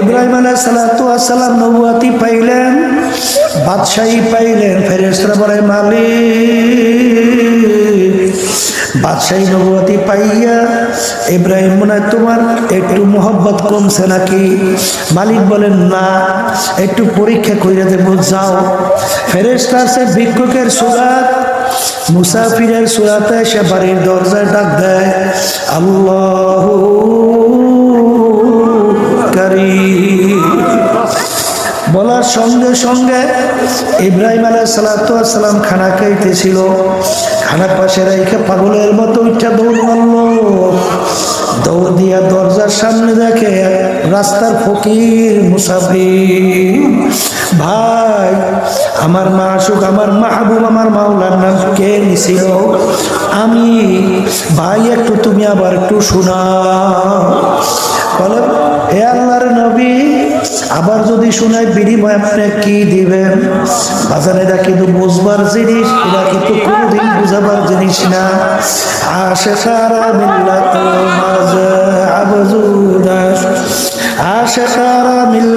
ইব্রাহিম আলাহ সালাম নবুয়াতি পাইলেন, বাদশাহী পাইলেন ফেরেস্তরা বলে, মালিক, বাদশাহী নবুয়াতি পাইয়া ইব্রাহিম মনে তোমার একটু মোহব্বত কমছে নাকি? মালিক বলেন না, একটু পরীক্ষা করে দেবো, যাও। ফেরেস্তা আছে ভিক্ষুকের সুরাত, মুসাফিরের সুরাতে সে বাড়ির দরজায় ডাক দেয়, আল্লাহ করিম বলার সঙ্গে সঙ্গে ইব্রাহিম আলাহ সালাম খানা খাইতেছিল। খানা পাশে রেখে পাগলের মতো উঠা দৌড় মারল। দৌড় দিয়া দরজার সামনে দেখে রাস্তার ফকির মুসাফির, ভাই, আমার মা আসুক, আমার মাহবুব, আমার মাওলার নাম কে নিছিল? আমি, ভাই, একটু তুমি আবার একটু শোনা বলে হে আল্লাহর নবী, আবার যদি শোনায় বিনিময় আপনি কি দিবেন? বাজারে এটা কিন্তু বুঝবার জিনিস, এটা কিন্তু কোনোদিন বুঝাবার জিনিস না। আশে সারা মিল্লাত মাঝে আবজুদাস সারা মিল্লাত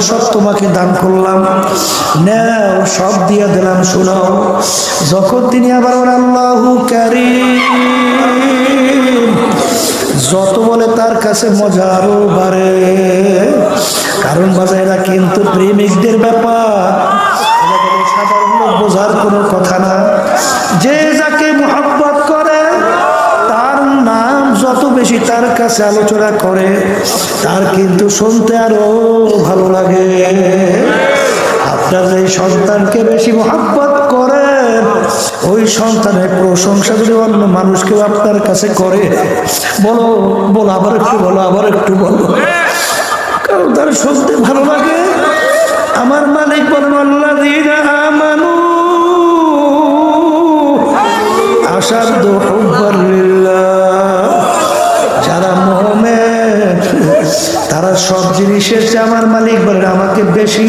সব তোমাকে দান করলাম। নেও, সব দিয়ে দিলাম, শোনাও। যখন তিনি আবার আল্লাহু কারীম। যত বলে তার কাছে মজা আরও বাড়ে। কারণ বাজাইরা কিন্তু প্রেমিকদের ব্যাপার। সাধারণ বোঝার কোনো কথা না। যে যাকে মোহাব্বত বেশি তার কাছে আলোচনা করে, তার কিন্তু শুনতে আরও ভালো লাগে। আপনার এই সন্তানকে বেশি মোহাব্বত করেন ওই সন্তানের প্রশংসা যদি অন্য মানুষকেও আপনার কাছে করে, বলো বলো, আবার একটু বলো, আবার একটু বলো। কারণ তার শুনতে ভালো লাগে। আমার মালিক বলেন আল্লাহ আমানু। আসাদ হুব্বার সব জিনিসের চেয়ে আমার মালিক বলেন, আমাকে বেশি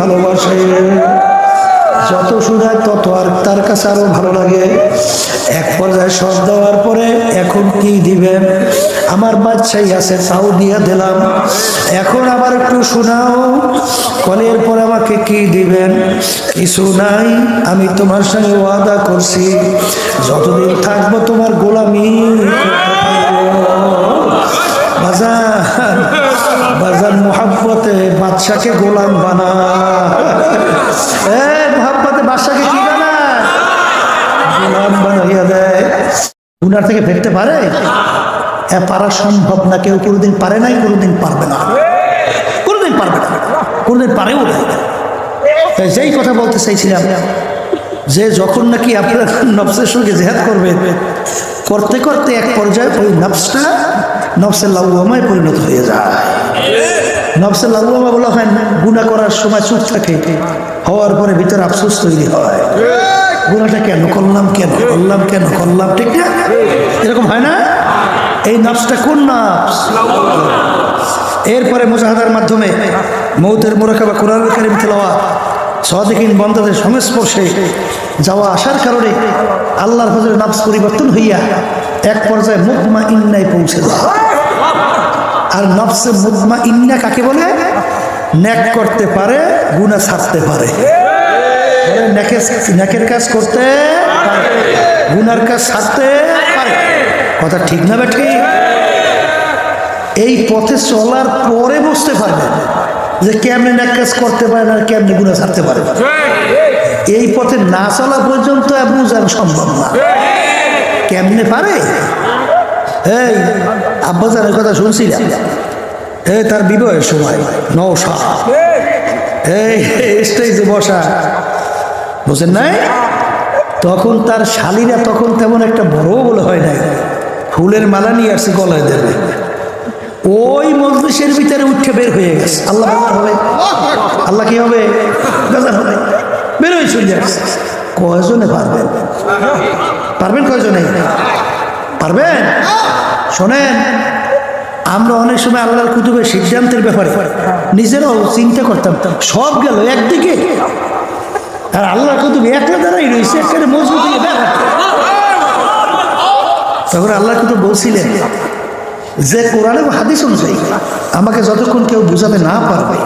ভালোবাসে। যত শুনায় তত আর তার কাছে আরও ভালো লাগে। এক পর্যায়ে সব দেওয়ার পরে এখন কি দিবেন আমার বাচ্চাই আছে, তাও দিয়ে দিলাম। এখন আবার একটু শোনাও, কলের পর আমাকে কি দিবেন? কিছু নাই, আমি তোমার সঙ্গে ওয়াদা করছি। যতদিন থাকব তোমার গোলামি বাজার। বাজার মোহাব্বতে বাদশাকে গোলাম বানা। এ মোহাব্বতে বাদশাকে কি বানা? গোলাম বানাইয়া দেয়। গুনার থেকে ফেরতে পারে? হ্যাঁ পারা সম্ভব না, কেউ কোনোদিন পারে নাই, কোনোদিন পারবে না। কোনোদিন পারবে না। কোনোদিন পারেও না যেই কথা বলতে চাইছিলাম, যে যখন নাকি আপনার নবসের সঙ্গে জেহাদ করবে করতে করতে এক পর্যায়ে ওই নবসটা নবসের লাউমায় পরিণত হয়ে যায়। নবসের লাউমা বলা হয় গুণা করার সময় থাকে, হওয়ার পরে ভিতরে আফসোস তৈরি হয়। গুণাটা কেন করলাম কেন? করলাম কেন? করলাম, ঠিক না? এরকম হয় না? এই কোন নবস এরপরে মুজাহাদার মাধ্যমে মৌতের মোরাকাবা কোরআন কারিম তেলাওয়া সদিকিন বন্ধাদের সংস্পর্শে যাওয়া আসার কারণে আল্লাহর নাফস পরিবর্তন হইয়া এক পর্যায়ে মুকমা ইন্নায় পৌঁছে যায়। আর নফসে মুকমা ইন্না কাকে বলে? ন্যাক করতে পারে গুণা ছাড়তে পারে। ন্যাকের কাজ করতে পারে, গুনার কাজ ছাড়তে পারে। কথা ঠিক না ঠিক এই পথে চলার পরে বুঝতে পারবেন যে কেমনে ন্যাক কাজ করতে পারে না কেমনে গুণা ছাড়তে পারে। এই পথে না চলা পর্যন্ত বুঝানো সম্ভব না। কেমনে পারে? এই, আব্বাজানের কথা শুনছিলাম। এই, তার বিবাহের সময় নৌসা এই, স্টেজে বসা। বুঝেন নাই? তখন তার শালিরা তখন তেমন একটা বড় বলে হয় নাই। ফুলের মালা নিয়ে আসছে গলায় দেবে। ওই মজলিসের ভিতরে উঠে বের হয়ে গেছে। আল্লাহ হবে। আল্লাহ কি হবে? হবে। বের হয়ে চলে যাচ্ছে কয়জনে পারবেন? পারবেন কয়জনে? পারবেন? শোনেন, আমরা অনেক সময় আল্লাহর কুতুবের সিদ্ধান্তের ব্যাপারে নিজেরাও চিন্তা করতাম, সব গেল একদিকে। আর আল্লাহর কুতুব একটা দ্বারাই রয়েছে, একেবারে মজবুত তখন আল্লাহ কুতুব বলছিলেন, যে কোরআন এবং হাদিস অনুযায়ী আমাকে যতক্ষণ কেউ বুঝাতে না পারবে,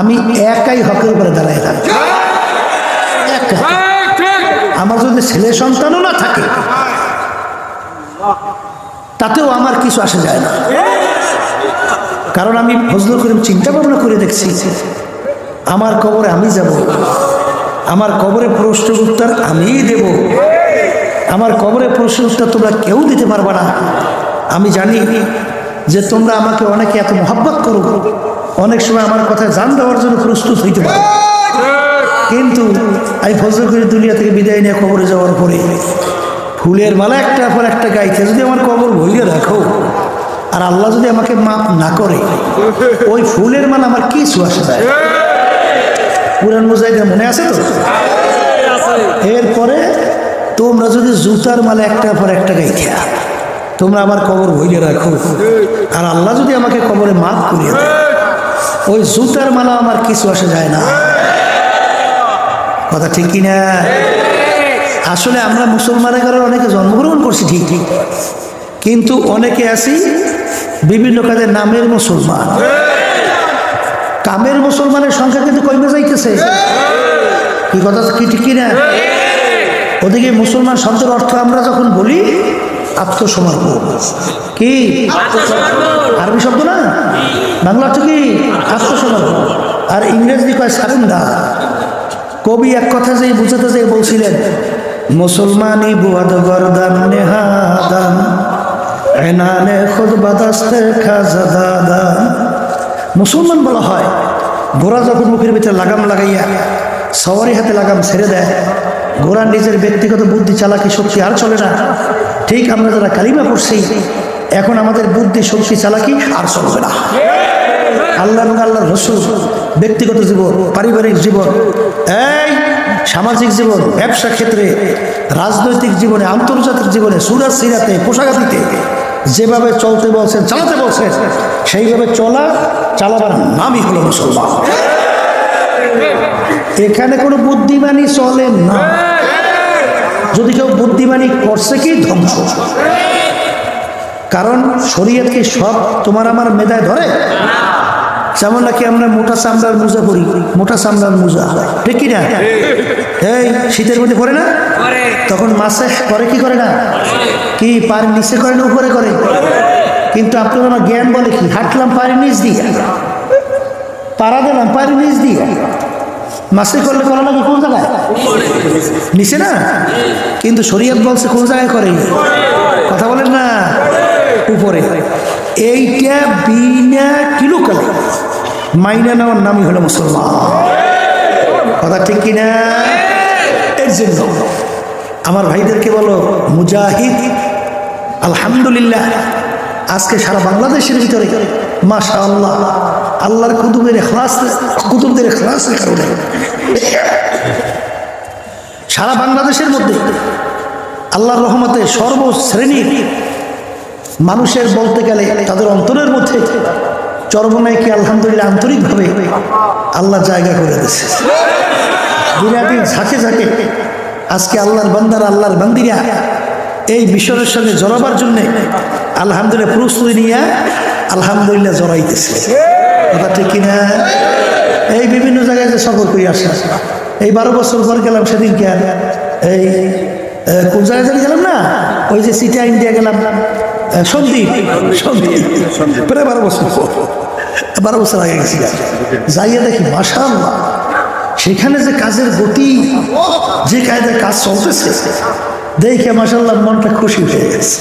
আমি একাই হকের উপরে দাঁড়াই একা আমার যদি ছেলে সন্তানও না থাকে তাতেও আমার কিছু আসে যায় না। কারণ আমি ফজল করিম চিন্তা ভাবনা করে দেখছি, আমার কবরে আমি যাব, আমার কবরে প্রশ্ন উত্তর আমিই দেব, আমার কবরে প্রশ্ন উত্তর তোমরা কেউ দিতে পারবে না। আমি জানি যে তোমরা আমাকে অনেকে এত মহাব্বত করো, অনেক সময় আমার কথা জান দেওয়ার জন্য প্রস্তুত হইতে পারো। কিন্তু আমি ফজল করে দুনিয়া থেকে বিদায় নিয়ে কবরে যাওয়ার পরে ফুলের মালা একটা পর একটা গাইতে যদি আমার কবর ভইলে রাখো, আর আল্লাহ যদি আমাকে মাফ না করে, ওই ফুলের মালা আমার কি আসে যায় পুরান মুজাহিদের মনে আছে তো? এরপরে তোমরা যদি জুতার মালা একটা পর একটা গাইতে, তোমরা আমার কবর ভইলে রাখো। আর আল্লাহ যদি আমাকে কবরে মাফ করিয়ে দেয়, ওই জুতার মালা আমার কিছু আসে যায় না। কথা ঠিক কিনা? আসলে আমরা মুসলমানের ঘরে অনেকে জন্মগ্রহণ করছি ঠিক ঠিক। কিন্তু অনেকে আছি বিভিন্ন কাজে নামের মুসলমান। কামের মুসলমানের সংখ্যা কিন্তু কমে যাইতেছে। কি কথা কি ঠিক কিনা? ওদিকে মুসলমান শব্দের অর্থ আমরা যখন বলি আত্মসমর্পণ। কি? আরবি শব্দ না? বাংলা অর্থ কি? আত্মসমর্পণ। আর ইংরেজি কয় সারেন্ডার। কবি এক কথা যে বুঝাতে যে বলছিলেন মুসলমানি বুয়াদ গরদান নেহাদান এনানে খুদ বাদাস্তে খাজাদাদান মুসলমান বলা হয় ঘোড়া যখন মুখের ভিতরে লাগাম লাগাইয়া সওয়ারি হাতে লাগাম ছেড়ে দেয় ঘোড়ার নিজের ব্যক্তিগত বুদ্ধি, চালাকি, শক্তি আর চলে না। ঠিক আমরা যারা কালিমা পড়ছি, এখন আমাদের বুদ্ধি, শক্তি, চালাকি আর চলবে না। আল্লাহ আল্লাহ রসুল ব্যক্তিগত জীবন, পারিবারিক জীবন, এই সামাজিক জীবন, ব্যবসা ক্ষেত্রে, রাজনৈতিক জীবনে, আন্তর্জাতিক জীবনে, সুরাত সিরাতে পোশাকাতিতে যেভাবে চলতে বলছেন, চালাতে বলছেন, সেইভাবে চলা, চালাবার নামই হলো মুসলমান। এখানে কোনো বুদ্ধিমানই চলে না। যদি কেউ বুদ্ধিমানি করছে কি ধ্বংস? কারণ শরীয়ত কি সব তোমার আমার মেধায় ধরে? যেমন নাকি আমরা মোটা চামড়ার মোজা পরি মোটা চামড়ার মোজা। ঠিক কি না? এই শীতের মধ্যে পরে না? তখন মাসে করে কি করে না? কি পায়ের নিচে করে না উপরে করে? কিন্তু আপনার আমার জ্ঞান বলে কি? হাঁটলাম পায়ের নিচ দিয়ে। পাড়া দিলাম পায়ের নিচ দিয়ে। মাসে করলে করা লাগে কোন জায়গায়? নিচে না? কিন্তু শরীয়ত বলছে কোন জায়গায় করে? কথা বলেন না? উপরে। এইটা বিনা কিলো কালে মাইনা নেওয়ার নামই হলো মুসলমান। কথা ঠিক কিনা? এর জন্য। আমার ভাইদেরকে বলো, মুজাহিদ, আলহামদুলিল্লাহ, আজকে সারা বাংলাদেশের ভিতরে মাশা আল্লাহ আল্লাহর কুতুবের খালাস কুতুবদের কারণে। সারা বাংলাদেশের মধ্যে আল্লাহর রহমতে সর্বশ্রেণীর মানুষের বলতে গেলে তাদের অন্তরের মধ্যে চরমনাইকে আলহামদুলিল্লাহ আন্তরিকভাবে আল্লাহ জায়গা করে দিচ্ছে দিনাদিন ঝাঁকে ঝাঁকে আজকে আল্লাহর বান্দার, আল্লাহর বান্দিরা এই মিশরের সঙ্গে জড়াবার জন্যে আলহামদুলিল্লাহ প্রস্তুতি নিয়ে আলহামদুলিল্লাহ জড়াইতেছে। কথা ঠিক কিনা? এই বিভিন্ন জায়গায় যে সফর করে আসে এই বারো বছর পর গেলাম সেদিন কে এই কোন জায়গায় গেলাম না? ওই যে সিটা ইন্ডিয়া গেলাম। সন্দীপ সন্দীপ প্রায় বারো বছর বারো বছর আগে গেছি। যাইয়া দেখি মাসা সেখানে যে কাজের গতি, যে কায়দায় কাজ চলতেছে, দেখে মাসাল্লাহ মনটা খুশি হয়ে গেছে।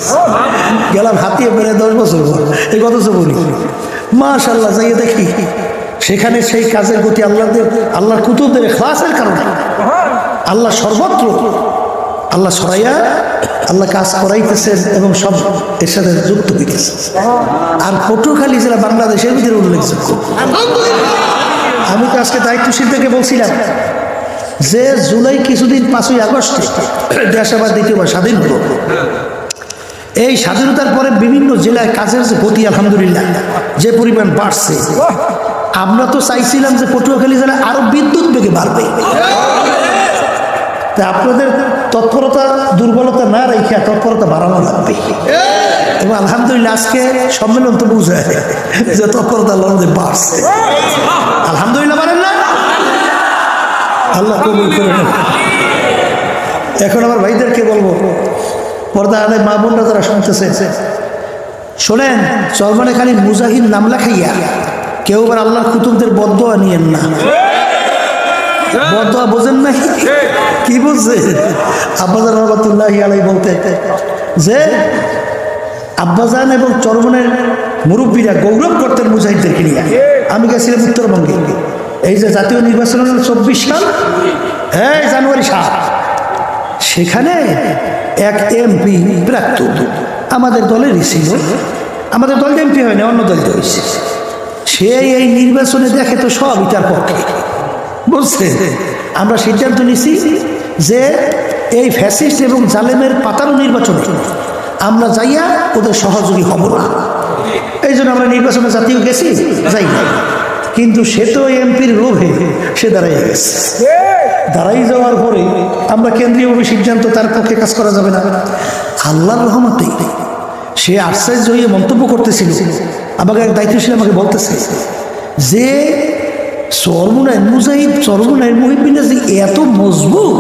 গেলাম হাতিয়ে বেড়ে দশ বছর এই কত বলি। মাশাল্লাহ যাইয়ে দেখি, সেখানে সেই কাজের গতি আল্লাহদের আল্লাহর কুতুবদের ক্লাসের কারণে, আল্লাহ সর্বত্র, আল্লাহ সরাইয়া আল্লাহ কাজ করাইতেছেন এবং সব এর সাথে যুক্ত দিতেছে। আর পটুয়াখালী জেলা বাংলাদেশের ভিতরে উল্লেখযোগ্য। আমি তো আজকে দায়িত্বশীল থেকে বলছিলাম যে জুলাই কিছুদিন পাঁচই আগস্ট দেশ আবার দ্বিতীয়বার স্বাধীন হলো। এই স্বাধীনতার পরে বিভিন্ন জেলায় কাজের যে গতি, আলহামদুলিল্লাহ, যে পরিমাণ বাড়ছে, আমরা তো চাইছিলাম যে পটুয়াখালী জেলায় আরও বিদ্যুৎ বেগে বাড়বে। তা আপনাদের তৎপরতা, দুর্বলতা না রেখে তৎপরতা বাড়ানো লাগবে। এবং আলহামদুলিল্লাহ আজকে সম্মেলন তো বুঝে যে তৎপরতা লড়তে বাড়ছে। আলহামদুলিল্লাহ পারেন না? আল্লাহ কবুল করে এখন আমার ভাইদেরকে বলব, পর্দা আলে মা বোনরা যারা শুনতেছে, শোনেন চরমানে খালি মুজাহিদ নাম লেখাইয়া, কেউ আবার আল্লাহর কুতুবদের বদোয়া নিয়েন না। বদোয়া বোঝেন নাই? কি বুঝছে? আব্বাজান রহমতুল্লাহ আলাই বলতে, যে আব্বাজান এবং চরমনের মুরব্বীরা গৌরব করতেন মুজাহিদদেরকে নিয়ে। আমি গেছিলাম উত্তরবঙ্গে। এই যে জাতীয় নির্বাচন হলো চব্বিশ সাল হ্যাঁ জানুয়ারি সাত সেখানে এক এমপি প্রাক্তন আমাদের দলেরই ছিল। আমাদের দল এমপি হয় না অন্য দল হয়েছে। সে এই নির্বাচনে দেখে তো সবই তার পক্ষে। বুঝছে আমরা সিদ্ধান্ত নিছি যে এই ফ্যাসিস্ট এবং জালেমের পাতানো নির্বাচনে আমরা যাইয়া ওদের সহযোগী হব না। এই জন্য আমরা নির্বাচনে জাতীয় গেছি, যাই কিন্তু সে তো এমপির লোভে সে দাঁড়াই গেছে। দাঁড়াই যাওয়ার পরে আমরা কেন্দ্রীয়ভাবে সিদ্ধান্ত তার পক্ষে কাজ করা যাবে না। আল্লাহর রহমতে সে আশ্চর্য হয়ে মন্তব্য করতেছিল। আমাকে এক দায়িত্বশীল আমাকে বলতেছে যে মুজাহিদ মহিবিনা এত মজবুত।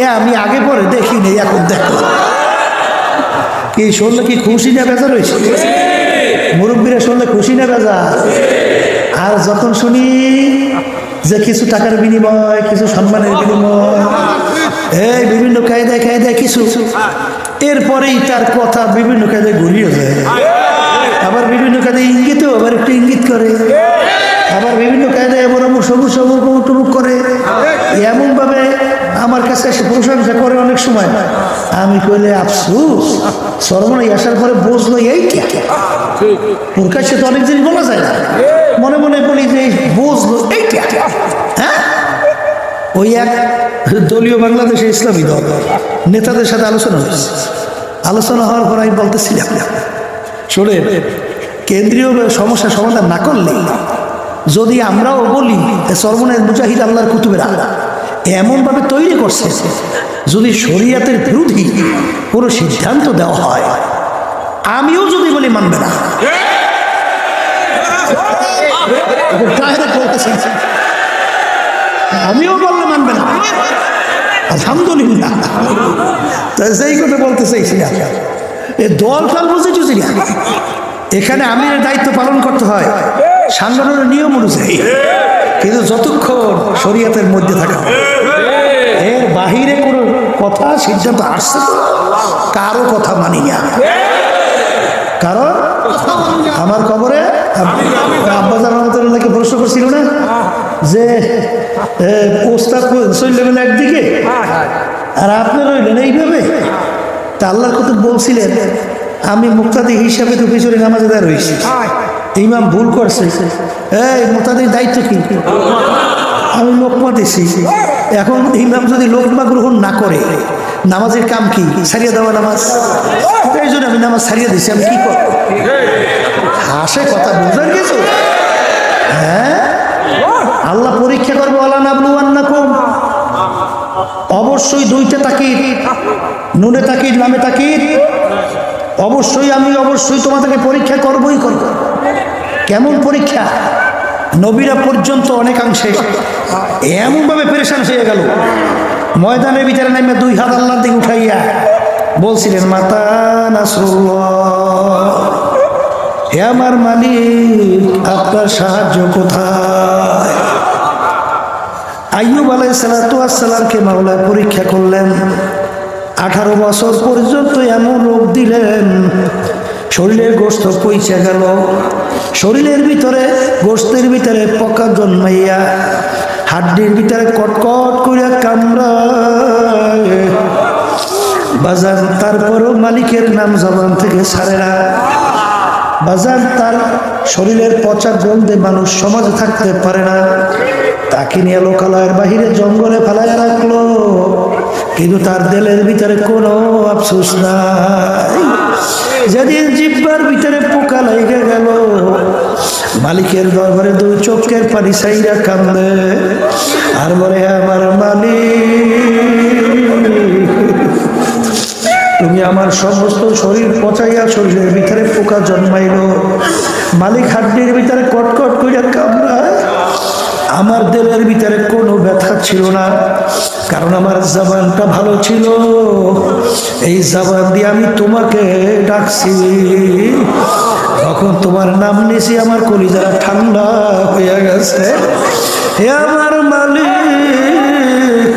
এ আমি আগে পরে দেখি নেই, এখন দেখো। কি শুনলে কি খুশি না বেজা রয়েছে মুরব্বীরা শুনলে খুশি না বেজা আর যখন শুনি যে কিছু টাকার বিনিময়, কিছু সম্মানের বিনিময়, এই বিভিন্ন কায়দায় কায়দায় কিছু, এরপরেই তার কথা বিভিন্ন কায়দায় ঘুরিয়ে যায়। আবার বিভিন্ন কায়দায় ইঙ্গিতও আবার একটু ইঙ্গিত করে। কাছে এসে প্রশংসা করে অনেক সময়। আমি কইলে আফসুস সর্বনাই আসার পরে বুঝলো ওর কাছে তো অনেক জিনিস বলা যায় না। মনে মনে বলি যে বুঝলো এইটা হ্যাঁ? ওই এক দলীয় বাংলাদেশের ইসলামী দল নেতাদের সাথে আলোচনা হয়েছে। আলোচনা হওয়ার পর আমি বলতেছিলাম শোনে কেন্দ্রীয় সমস্যার সমাধান না করলে যদি আমরাও বলি সর্বনাথ মুজাহিদ আল্লাহর কুতুবেরা এমনভাবে তৈরি করছে যদি শরীয়তের বিরোধী কোনো সিদ্ধান্ত দেওয়া হয়, আমিও যদি বলি মানবে না। আমিও বললে মানবে না। আলহামদুলিল্লাহ। তা সেই কথা বলতে চাইছিলাম এ দল ফল বুঝে না? এখানে আমিরের দায়িত্ব পালন করতে হয়, সাংগঠনের নিয়ম অনুযায়ী। কিন্তু যতক্ষণ শরীয়তের মধ্যে থাকা এর বাহিরে কোনো কথা, সিদ্ধান্ত আসছে কারও কথা মানি না। কারণ আমার খবরে আব্বাজান রহমতুল্লাহকে প্রশ্ন করছিল না যে ওস্তাদ চললে গেল একদিকে, আর আপনি রইলেন এইভাবে। তা আল্লাহর কত বলছিলেন, আমি মুক্তাদি হিসাবে তো পিছনে নামাজে দাঁড় ইমাম ভুল করছে। এই মুক্তাদির দায়িত্ব কি? আমি লোকমা দিছি এখন ইমাম যদি লোকমা গ্রহণ না করে, নামাজের কাম কি? সারিয়ে দেওয়া নামাজ? এই জন্য আমি নামাজ সারিয়ে দিছি, আমি কি করব? হাসে কথা বুঝলেন কিছু? হ্যাঁ? আল্লাহ পরীক্ষা করব আল্লাহ নাবলুয়ান্না কম অবশ্যই দুইটা তাকিদ, নুনে তাকিদ নামে তাকিদ। অবশ্যই আমি অবশ্যই তোমাদেরকে পরীক্ষা করবই করব। কেমন পরীক্ষা? নবীরা পর্যন্ত অনেকাংশে এমনভাবে পেরেশান হয়ে গেল। ময়দানের ভিতরে নেমে দুই হাত আল্লাহর দিকে উঠাইয়া বলছিলেন, মাতা নাসরুল্লাহ, হে আমার মালিক, আপনার সাহায্য কোথায়? আইয়ুব আলাই সালাতামকে মাওলা পরীক্ষা করলেন। আঠারো বছর পর্যন্ত এমন রোগ দিলেন শরীরের গোস্ত পইচা গেল। শরীরের ভিতরে গোস্তের ভিতরে পকা জন্মাইয়া হাড্ডির ভিতরে কটকট করিয়া কামড়া বাজার তারপরও মালিকের নাম জবান থেকে ছাড়ে না। বাজার তার শরীরের পচা গন্ধে মানুষ সমাজে থাকতে পারে না। তাকে নিয়ে লোকালয়ের বাহিরে জঙ্গলে ফেলায় রাখল। কিন্তু তার দেলের ভিতরে কোনো আফসোস নাই। যেদিন জিব্বার ভিতরে পোকা লেগে গেল। মালিকের দরবারে দুই চোখের পানি সাইরা কান্দে। আর বলে আমার মালিক, তুমি আমার সমস্ত শরীর পচাইয়া শরীরের ভিতরে পোকা জন্মাইল। মালিক হাড্ডির ভিতরে কটকট করিয়া কামড়ায়। আমার দেলের ভিতরে কোনো ব্যথা ছিল না, কারণ আমার জবানটা ভালো ছিল। এই জবান দিয়ে আমি তোমাকে ডাকছি। তখন তোমার নাম নিছি আমার কলিজারা ঠান্ডা হয়ে গেছে। হে আমার মালিক,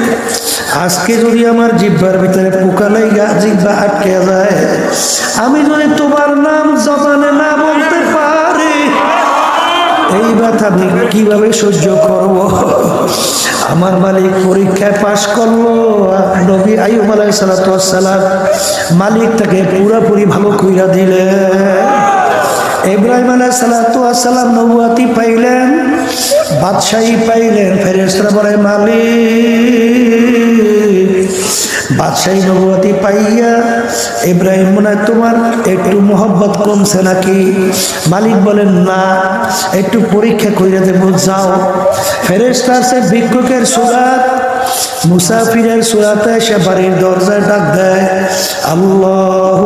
আজকে যদি আমার জিব্বার ভিতরে পোকা লাইগা, জিব্বা আটকে যায়, আমি যদি তোমার নাম এই ব্যথা কীভাবে সহ্য করব? আমার মালিক পরীক্ষায় পাশ করল। নবী আইব আলাই সালাতাম মালিক তাকে পুরাপুরি ভালো কইরা দিলে ইব্রাহিম আলাই সালাতাম নবুয়াতি পাইলেন, বাদশাহী পাইলেন ফেরেস্তরা বলে, মালিক বাদশাহী নবুয়াতি পাইয়া ইব্রাহিম মনে তোমার একটু মোহব্বত কমছে নাকি? মালিক বলেন, না, একটু পরীক্ষা করে দেব, যাও। ফেরেস্তার সে ভিক্ষুকের সুরাত, মুসাফিরের সুরাতে সে বাড়ির দরজায় ডাক দেয়, আল্লাহ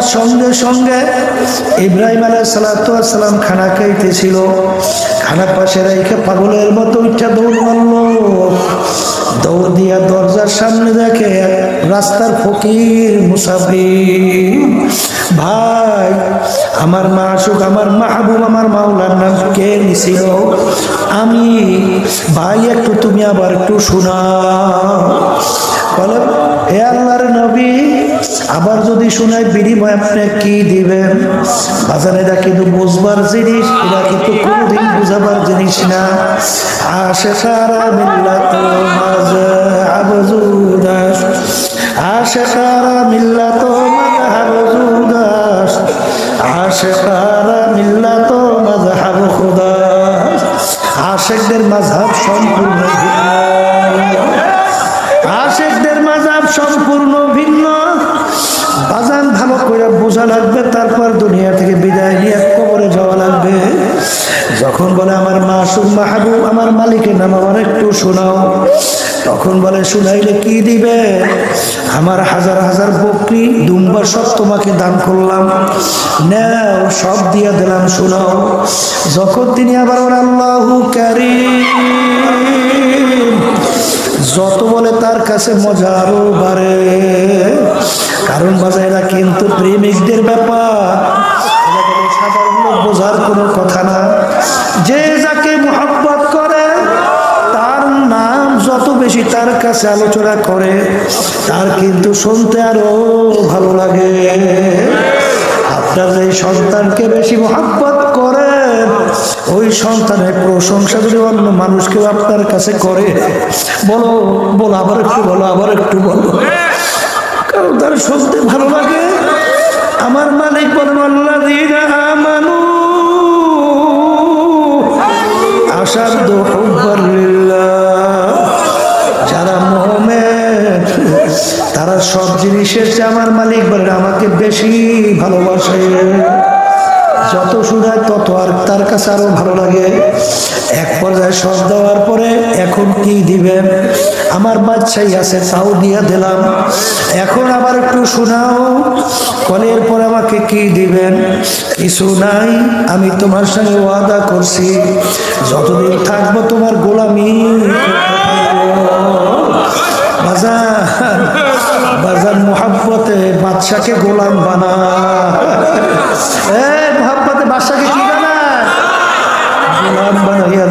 বলার সঙ্গে সঙ্গে ইব্রাহিম আলাই সালাতাম খানা খাইতেছিল। খানা পাশে রেখে পাগলের মতো উঠা দৌড় মারল। দৌড় দিয়া দরজার সামনে দেখে রাস্তার ফকির মুসাফির, ভাই, আমার মা আসুক, আমার মাহবুব, আমার মাওলার নাম কে নিছিল? আমি, ভাই, একটু তুমি আবার একটু শোনা বলে হে আল্লাহর নবী আবার যদি শোনায় বিনিময় আপনি কি দিবেন? বাজারে এটা কিন্তু বুঝবার জিনিস, এটা কিন্তু কোনোদিন বুঝাবার জিনিস না। আশে সারা মিল্লাত আবজুদাস, আশে সারা মিল্লাত আবজুদাস, আশে সারা মিল্লাত মাঝে হাবু খুদাস আশেকদের মাঝহাব সম্পূর্ণ লাগবে, তারপর দুনিয়া থেকে বিদায় নিয়ে কবরে যাওয়া লাগবে। যখন বলে, আমার মাসুম মাহবুব, আমার মালিকের নাম আমার একটু শোনাও। তখন বলে, শুনাইলে কি দিবে? আমার হাজার হাজার বকরি দুম্বা সব তোমাকে দান করলাম। নেও, সব দিয়ে দিলাম, শোনাও। যখন তিনি আবার আল্লাহু কারীম। যত বলে, তার কাছে মজা আরও বাড়ে কারণ বাজাইরা কিন্তু প্রেমিকদের ব্যাপার। সাধারণ বোঝার কোনো কথা না। যে যাকে মোহাব্বত করে, তার নাম যত বেশি তার কাছে আলোচনা করে, তার কিন্তু শুনতে আরও ভালো লাগে। আপনার এই সন্তানকে বেশি মোহাব্বত করেন ওই সন্তানের প্রশংসা যদি অন্য মানুষকেও আপনার কাছে করে, বলো বলো আবার একটু, বলো আবার একটু, বলো। কারণ তার শুনতে ভালো লাগে। আমার মালিক বলেন আল্লাহ আমানু লিল্লাহ। যারা তারা সব জিনিসের চেয়ে আমার মালিক বলেন, আমাকে বেশি ভালোবাসে। যত শুনায় তত আর তার কাছে আরও ভালো লাগে। এক পর্যায়ে সব দেওয়ার পরে এখন কি দিবেন আমার বাচ্চাই আছে, তাও দিয়ে দিলাম। এখন আবার একটু শোনাও কলের পর আমাকে কি দিবেন? কিছু নাই, আমি তোমার সঙ্গে ওয়াদা করছি। যতদিন থাকব তোমার গোলামি। বাজার বাজার মোহাব্বতে বাদশাকে গোলাম বানা। এ মোহাব্বতে বাদশাকে কি বানা? গোলাম বানাইয়া